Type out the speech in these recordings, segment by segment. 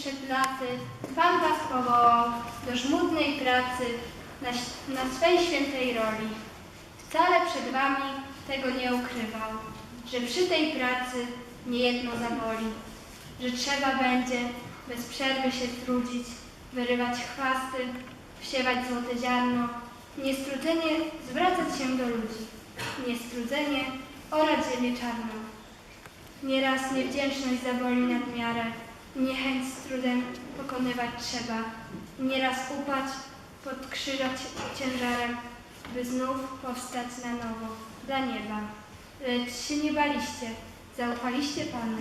przed laty Pan was powołał do żmudnej pracy na, na swej świętej roli. Wcale przed wami tego nie ukrywał, że przy tej pracy niejedno zaboli, że trzeba będzie bez przerwy się trudzić, wyrywać chwasty, wsiewać złote ziarno, niestrudzenie zwracać się do ludzi, niestrudzenie orać ziemię czarną. Nieraz niewdzięczność zaboli nadmiarę, niechęć z trudem pokonywać trzeba. Nieraz upaść pod krzyża ci- ciężarem, by znów powstać na nowo dla nieba. Lecz się nie baliście, zaufaliście Panu.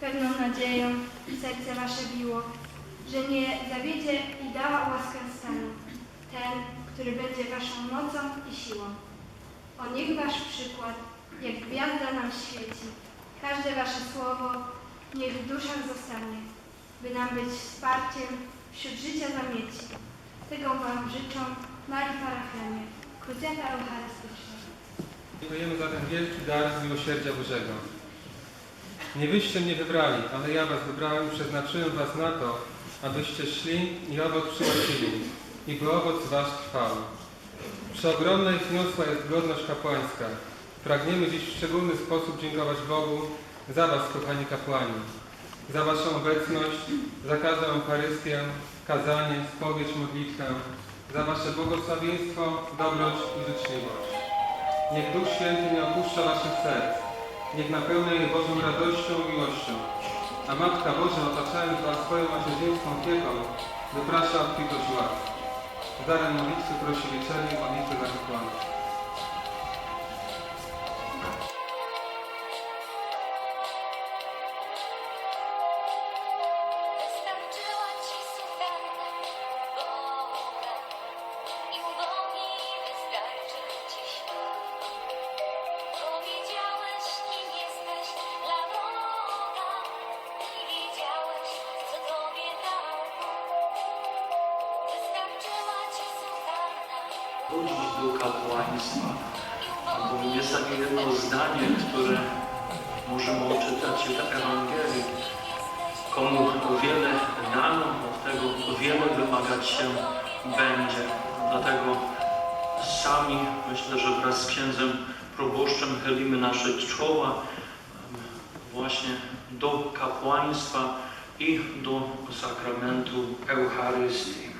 Pewną nadzieją serce wasze biło, że nie zawiedzie i dała łaskę stanu. Ten, który będzie waszą mocą i siłą. O niech wasz przykład, jak gwiazda nam świeci. Każde wasze słowo niech w zostanie, by nam być wsparciem wśród życia zamieci. Tego wam życzą Marii Parafianie, Krucjata Eucharystyczna. Dziękujemy za ten wielki dar z miłosierdzia Bożego. Nie wyście mnie wybrali, ale ja was wybrałem przeznaczyłem was na to, abyście szli i owoc przynosili, i by owoc wasz trwał. Przeogromna i wniosła jest godność kapłańska. Pragniemy dziś w szczególny sposób dziękować Bogu za was, kochani kapłani, za waszą obecność, za każdą Eucharystię, kazanie, spowiedź, modlitwę, za wasze błogosławieństwo, dobroć i życzliwość. Niech Duch Święty nie opuszcza waszych serc. Niech napełnia je Bożą radością i miłością. A Matka Boża, otaczając was swoją macierzyńską opieką, wyprasza obfitość łask. Darem modlitwy prosi wieczerzy i modlitwy za kapłanów. Chodzić do kapłaństwa. Bo jest takie jedno zdanie, które możemy odczytać w Ewangelii. Komu wiele dano, od tego wiele wymagać się będzie. Dlatego sami, myślę, że wraz z księdzem proboszczem chylimy nasze czoła właśnie do kapłaństwa i do sakramentu Eucharystii.